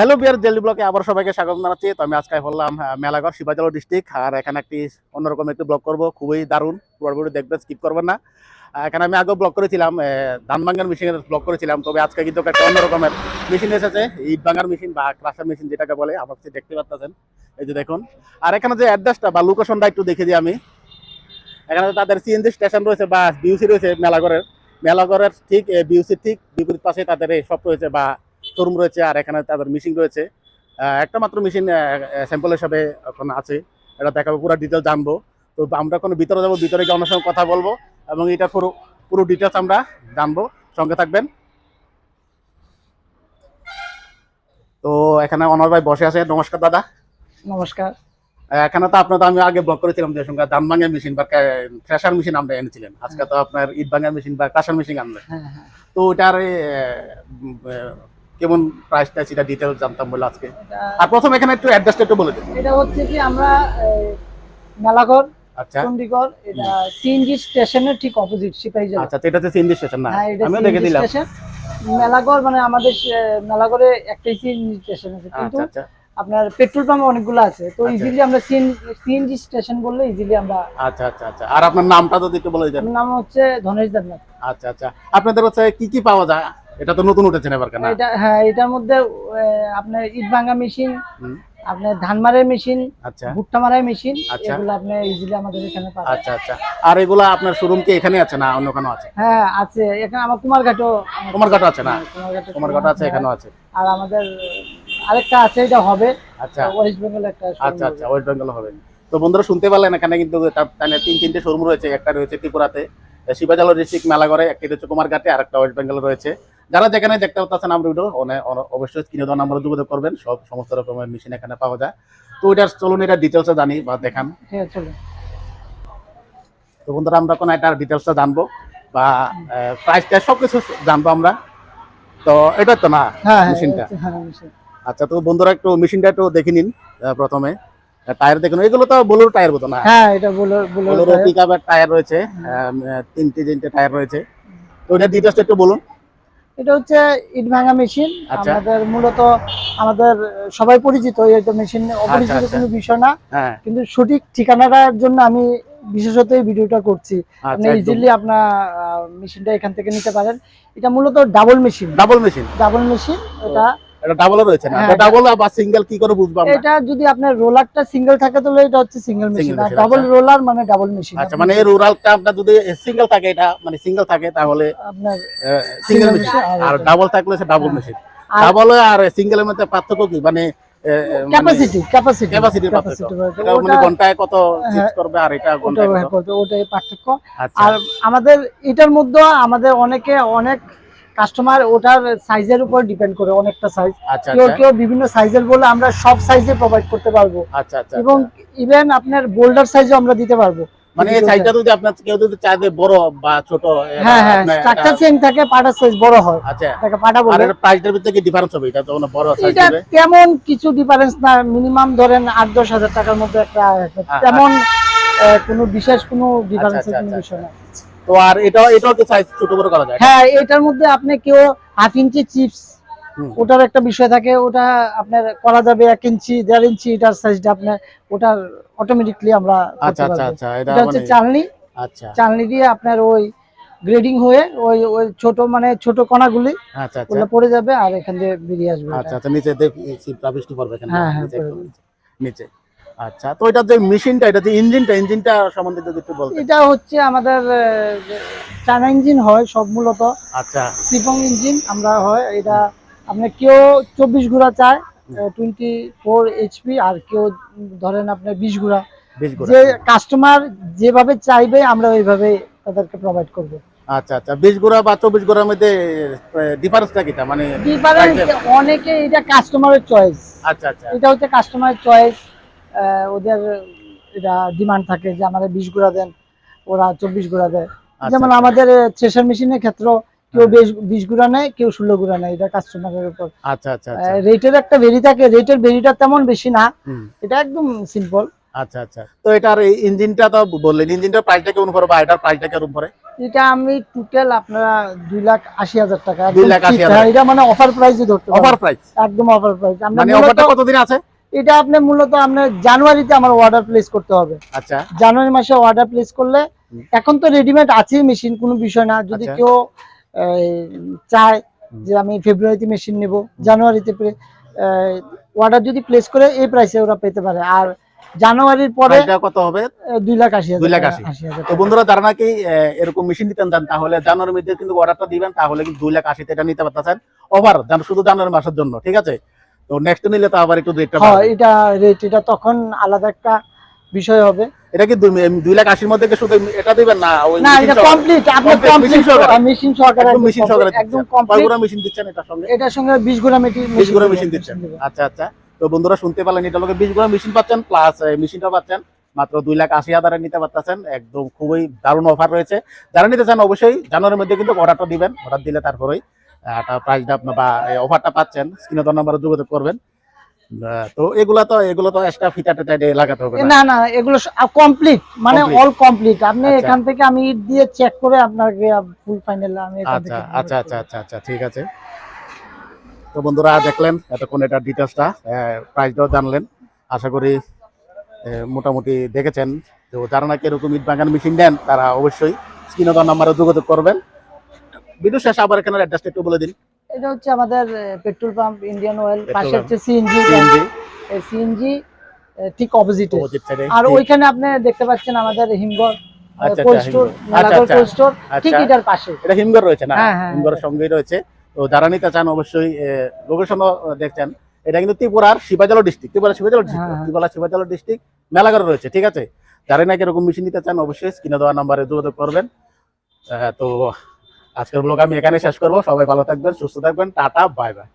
Hello বিয়ার jelly ব্লকে আবার সবাইকে স্বাগত জানাচ্ছি। তো আমি আজকে বললাম মেলাঘর, শিবাচল ডিস্ট্রিক্ট আর এখানে একটি অন্যরকম একটি ব্লগ করব। খুবই দারুণ পুরোপুরি দেখবেন স্কিপ করবেন না। এখানে আমি আগেও ব্লগ করেছিলাম ধান ভাঙ্গার মেশিনের ব্লগ করেছিলাম। তবে আজকে কিন্তু একটা অন্যরকমের মেশিন এসেছে, ইট ভাঙার মেশিন বা ক্রাশার মেশিন যেটাকে বলে, আমার দেখতে পাচ্ছেন। এই যে দেখুন। আর এখানে যে অ্যাড্রেসটা বা লোকেশনটা একটু দেখে দিই আমি। এখানে তাদের সিএনজি স্টেশন রয়েছে, বা বিউসি রয়েছে মেলাঘরের। মেলাঘরের ঠিক বিউসির ঠিক, বিপরীত পাশে তাদের এই সব রয়েছে, বা শোরুম রয়েছে আর এখানে তাদের মেশিন রয়েছে। একটা মাত্র মেশিন স্যাম্পল হিসাবে এখন আছে। এটা দেখাবো পুরো ডিটেল জানব। তো আমরা কোনো ভিতরে যাব ভিতরে গিয়ে অন্য সঙ্গে কথা বলব এবং এটা পুরো পুরো ডিটেলস আমরা জানব। সঙ্গে থাকবেন। তো এখানে অনর ভাই বসে আছে। নমস্কার দাদা। নমস্কার। এখানে তো আপনার তো আমি আগে ব্লগ করেছিলাম যে সঙ্গে ধান ভাঙা মেশিন বা থ্রেশার মেশিন আমরা এনেছিলেন। আজকে তো আপনার ইট ভাঙা মেশিন বা কাঁসার মেশিন আনলেন। হ্যাঁ হ্যাঁ। তো ওটার কেমন প্রাইস টাইস এটা ডিটেল জানতাম বলে আজকে। আর প্রথম এখানে একটু অ্যাড্রেসটা একটু বলে দিন। এটা হচ্ছে কি আমরা মেলাঘর আচ্ছা। চণ্ডীগড় এটা সিএনজি স্টেশনের ঠিক অপোজিট আচ্ছা তো এটা হচ্ছে সিএনজি স্টেশন না? হ্যাঁ আমিও দেখে দিলাম। মেলাঘর মানে আমাদের মেলাঘরে একটাই সিএনজি স্টেশন আছে। কিন্তু আচ্ছা আচ্ছা। আপনার পেট্রোল পাম্প অনেকগুলো আছে। তো আচ্ছা। ইজিলি আমরা সিএনজি স্টেশন বললে ইজিলি আমরা আচ্ছা আচ্ছা আচ্ছা। আর আপনার নামটা যদি একটু বলে আমার নাম হচ্ছে ধনেশ দেবনাথ। আচ্ছা আচ্ছা। আপনাদের হচ্ছে কি কি পাওয়া যায়? এটা তো নতুন উঠেছে এবার কেন এটা হ্যাঁ এটার মধ্যে আপনার ইট ভাঙা মেশিন আপনার ধান মারাই মেশিন আচ্ছা। ভুট্টা মারাই মেশিন আচ্ছা। এগুলো আপনি ইজিলি আমাদের এখানে পাবেন। আচ্ছা আচ্ছা। আর এগুলা আপনার শোরুম কি এখানে আছে না অন্য কোনো আছে? হ্যাঁ আছে। এখানে আমার কুমারঘাটও কুমারঘাট আছে না? হ্যাঁ, কুমারঘাট আছে এখানেও আছে। আর আমাদের আরেকটা আছে এটা হবে। আচ্ছা। ওয়েস্ট বেঙ্গল একটা আচ্ছা আচ্ছা ওয়েস্ট বেঙ্গল হবে। তো বন্ধুরা শুনতে পারলেন এখানে কিন্তু মানে তিন তিনটে শোরুম রয়েছে। একটা রয়েছে ত্রিপুরাতে শিবাজাল ডিস্ট্রিক্ট মেলাগড়ে একটি রয়েছে কুমারঘাটে আর একটা ওয়েস্ট বেঙ্গল রয়েছে। যারা যেখানে দেখতে পাচ্ছেন আমরা ভিডিও অবশ্যই কিনে দেওয়া নাম্বারে যোগাযোগ করবেন সব সমস্ত রকমের মেশিন এখানে পাওয়া যায়। তো ওইটার চলুন এটা ডিটেলসে জানি বা দেখান। চলুন। তো বন্ধুরা আমরা কোনো এটার ডিটেলসটা জানব বা প্রাইসটা সব কিছু জানব আমরা। তো এটা তো না হ্যাঁ হ্যাঁ মেশিনটা এটা- হ্যাঁ machine। আচ্ছা তো বন্ধুরা একটু মেশিনটা একটু দেখে নিন প্রথমে। টায়ার দেখুন এগুলো তো বলুর টায়ার মতো না? হ্যাঁ এটা বলো বলো বোলেরো পিক আপের টায়ার রয়েছে তিনটে তিনটে টায়ার রয়েছে। তো ওইটা ডিটেলসটা একটু বলুন। এটা হচ্ছে ইট ভাঙা মেশিন। আচ্ছা। আমাদের মূলত আমাদের সবাই পরিচিত এটা মেশিন অপরিচিত আচ্ছা। কোনো বিষয় না। হ্যাঁ। কিন্তু সঠিক ঠিকানাটার জন্য আমি বিশেষত এই ভিডিওটা করছি। আপনি আচ্ছা ইজিলি আপনার মেশিনটা এখান থেকে নিতে পারেন। এটা মূলত double machine double machine double machine এটা এটা ডাবলও রয়েছে না? হ্যাঁ, ডাবল বা সিঙ্গেল কি করে বুঝব আমরা? এটা যদি আপনার রোলারটা সিঙ্গেল থাকে তাহলে এটা হচ্ছে সিঙ্গেল মেশিন আর ডাবল আচ্ছা। রোলার মানে ডাবল মেশিন আচ্ছা মানে এই রুরালটা আপনার যদি সিঙ্গেল থাকে এটা মানে সিঙ্গেল থাকে তাহলে আপনার সিঙ্গেল মেশিন আর ডাবল থাকলে সে ডাবল মেশিন ডাবল আর সিঙ্গেলের মধ্যে পার্থক্য কি? মানে ক্যাপাসিটি ক্যাপাসিটি পার্থক্য। এটা মানে ঘন্টায় কত শিফট করবে আর এটা ঘন্টায় কত? ওটাই পার্থক্য। আচ্ছা। আর আমাদের এটার মধ্যে আমাদের অনেকে অনেক কাস্টমার ওটার সাইজের উপর ডিপেন্ড করে অনেকটা সাইজ আচ্ছা কেউ আচ্ছা। কেউ বিভিন্ন সাইজের বলে আমরা সব সাইজে প্রোভাইড করতে পারব। আচ্ছা এবং ইভেন আপনার বোল্ডার সাইজও আমরা দিতে পারব। মানে এই সাইজটা যদি আপনার কেউ যদি চায় বড় বা ছোট এটা হ্যাঁ হ্যাঁ স্ট্রাকচার সেম থাকে পাটার সাইজ বড় হয়। আচ্ছা। এটাকে পাটা বলে। এর প্রাইসটার ভিতরে কি ডিফারেন্স হবে? এটা বড় সাইজ এটা তেমন কিছু ডিফারেন্স না। মিনিমাম ধরেন আট দশ হাজার টাকার মধ্যে একটা তেমন কোনো বিশেষ কোনো আচ্ছা, বিষয় না। তো আর এটা এটাও কি সাইজ ছোট বড় করা যায়। হ্যাঁ এটার মধ্যে আপনি কেউ হাফ ইঞ্চি চিপস ওটার একটা বিষয় থাকে ওটা আপনার করা যাবে এক ইঞ্চি দেড় ইঞ্চি এটার সাইজটা আপনার ওটার অটোমেটিকলি আমরা আচ্ছা আচ্ছা আচ্ছা এটা হচ্ছে মানে চালনি। আচ্ছা। চালনি দিয়ে আপনার ওই গ্রেডিং হয়ে ওই ওই ছোট মানে ছোট কণাগুলি আচ্ছা আচ্ছা। পড়ে যাবে আর এখান দিয়ে বেরিয়ে আসবে আচ্ছা আচ্ছা নিচে দেখ পড়বে এখানে। হ্যাঁ, হ্যাঁ, নিচে। আচ্ছা তো এটা যে মেশিনটা এটা যে ইঞ্জিনটা ইঞ্জিনটা সম্বন্ধে যদি একটু বলতেন। এটা হচ্ছে আমাদের চায়না ইঞ্জিন হয় সব মূলত। আচ্ছা। সিফং ইঞ্জিন আমরা হয় এটা আপনি কেউ চব্বিশ ঘোড়া চায় টোয়েন্টি ফোর এইচপি আর কেউ ধরেন আপনার বিশ ঘোড়া। যে কাস্টমার যেভাবে চাইবে আমরা ওইভাবে তাদেরকে প্রোভাইড করব। আচ্ছা আচ্ছা বিশ গোড়া বা চব্বিশ গোড়ার মধ্যে ডিফারেন্সটা কিটা মানে ডিফারেন্স অনেকে এটা কাস্টমারের চয়েস আচ্ছা আচ্ছা। এটা হচ্ছে কাস্টমারের চয়েস ওদের এটা ডিমান্ড থাকে যে আমাদের বিশ ঘোড়া দেন ওরা চব্বিশ ঘোড়া দেয়। আচ্ছা, যেমন আচ্ছা। আমাদের থ্রেশার মেশিনের ক্ষেত্রে কেউ হ্যাঁ। বেশ বিশ ঘোড়া নেয় কেউ ষোলো ঘোড়া নেয় এটা কাস্টমারের উপর। আচ্ছা আচ্ছা রেটের একটা ভেরি থাকে রেটের ভেরিটা তেমন বেশি না এটা একদম সিম্পল আচ্ছা আচ্ছা। তো এটার ইঞ্জিনটা তো বললেন ইঞ্জিনটার প্রাইসটা কেমন পড়ে বা এটার প্রাইসটা কেমন পড়ে? এটা আমি টোটাল আপনারা দুই লাখ আশি হাজার টাকা দুই লাখ আশি হাজার। হ্যাঁ, এটা মানে অফার প্রাইসে ধরতে অফার অফার প্রাইস একদম অফার প্রাইস মানে অফারটা কতদিন আছে? এটা আপনি মূলত আপনার জানুয়ারিতে আমার অর্ডার প্লেস করতে হবে। আচ্ছা। জানুয়ারি মাসে অর্ডার প্লেস করলে এখন তো রেডিমেড আছেই মেশিন কোনো বিষয় না। যদি আচ্ছা। কেউ চায় যে আমি ফেব্রুয়ারিতে মেশিন নেব জানুয়ারিতে অর্ডার যদি প্লেস করে এই প্রাইসে ওরা পেতে পারে। আর জানুয়ারির পরে কত হবে? দুই লাখ আশি দুই লাখ আশি। তো বন্ধুরা যারা নাকি এরকম মেশিন নিতে চান তাহলে জানুয়ারির মধ্যে কিন্তু অর্ডারটা দিবেন তাহলে কিন্তু দুই লাখ আশিতে এটা নিতে পারতেছেন। অফার শুধু জানুয়ারি মাসের জন্য ঠিক আছে? তো নেক্সট নিলে তো আবার একটু রেটটা হ্যাঁ এটা রেট এটা তখন আলাদা একটা বিষয় হবে। এটা কি দুই- দুই লাখ আশির মধ্যে কি শুধু এটা দিবেন না? ওই না এটা কমপ্লিট আপনি কমপ্লিট মেশিন সহকারে? একদম মেশিন সহকারে একদম। কমপ্লিট মেশিন দিচ্ছেন এটার সঙ্গে? এটার সঙ্গে 20 গুণা মেশিন বিশগুলো মেশিন দিচ্ছেন। আচ্ছা আচ্ছা। তো বন্ধুরা শুনতে পারলেন এটা লোকে বিশগুলো মেশিন পাচ্ছেন প্লাস মেশিনটা পাচ্ছেন। মাত্র দুই লাখ আশি হাজারে নিতে পারতেছেন। একদম খুবই দারুণ অফার রয়েছে। যারা নিতে চান অবশ্যই জানুয়ারির মধ্যে কিন্তু অর্ডারটা দিবেন। অর্ডার দিলে তারপরেই প্রাইসটা বা অফারটা পাচ্ছেন স্ক্রিনে তো নাম্বারে যোগাযোগ করবেন। তো এগুলা তো এগুলো তো এক্সট্রা ফিতা টেটা লাগাতে হবে না। না এগুলো কমপ্লিট মানে। অল কমপ্লিট আপনি আচ্ছা। এখান থেকে আমি দিয়ে চেক করে আপনাকে ফুল ফাইনাল আমি আচ্ছা আচ্ছা আচ্ছা আচ্ছা আচ্ছা ঠিক আছে। তো বন্ধুরা দেখলেন এতক্ষণ এটা ডিটেলসটা প্রাইসটাও জানলেন। আশা করি মোটামুটি দেখেছেন। তো যারা নাকি এরকম ইট বাগান মেশিন দেন তারা অবশ্যই স্ক্রিনে দেওয়ার নাম্বারে যোগাযোগ করবেন। ভিডিও শেষে আবার এখানে অ্যাড্রেসটা একটু বলে দিন। এটা হচ্ছে আমাদের পেট্রোল পাম্প ইন্ডিয়ান অয়েল পাশে হচ্ছে সিএনজি সিএনজি ঠিক অপোজিটে আর ওইখানে আপনি দেখতে পাচ্ছেন আমাদের হিমঘর আচ্ছা, কোল্ড আচ্ছা, আচ্ছা, কোল্ড স্টোর ঠিক আচ্ছা এটার পাশে এটা হিমঘর রয়েছে না? হ্যাঁ, হ্যাঁ, হিমঘরের হ্যাঁ। সঙ্গেই রয়েছে। তো যারা নিতে চান অবশ্যই লোকেশনও দেখছেন। এটা কিন্তু ত্রিপুরার Sepahijala district Tripura Sepahijala district. Tripura Sepahijala district Melaghar রয়েছে ঠিক আছে? যারা নাকি এরকম মেশিন নিতে চান অবশ্যই স্ক্রিনে দেওয়া নাম্বারে যোগাযোগ করবেন। তো আজকের ব্লগ আমি এখানে শেষ করব। সবাই ভালো থাকবেন সুস্থ থাকবেন টাটা বাই বাই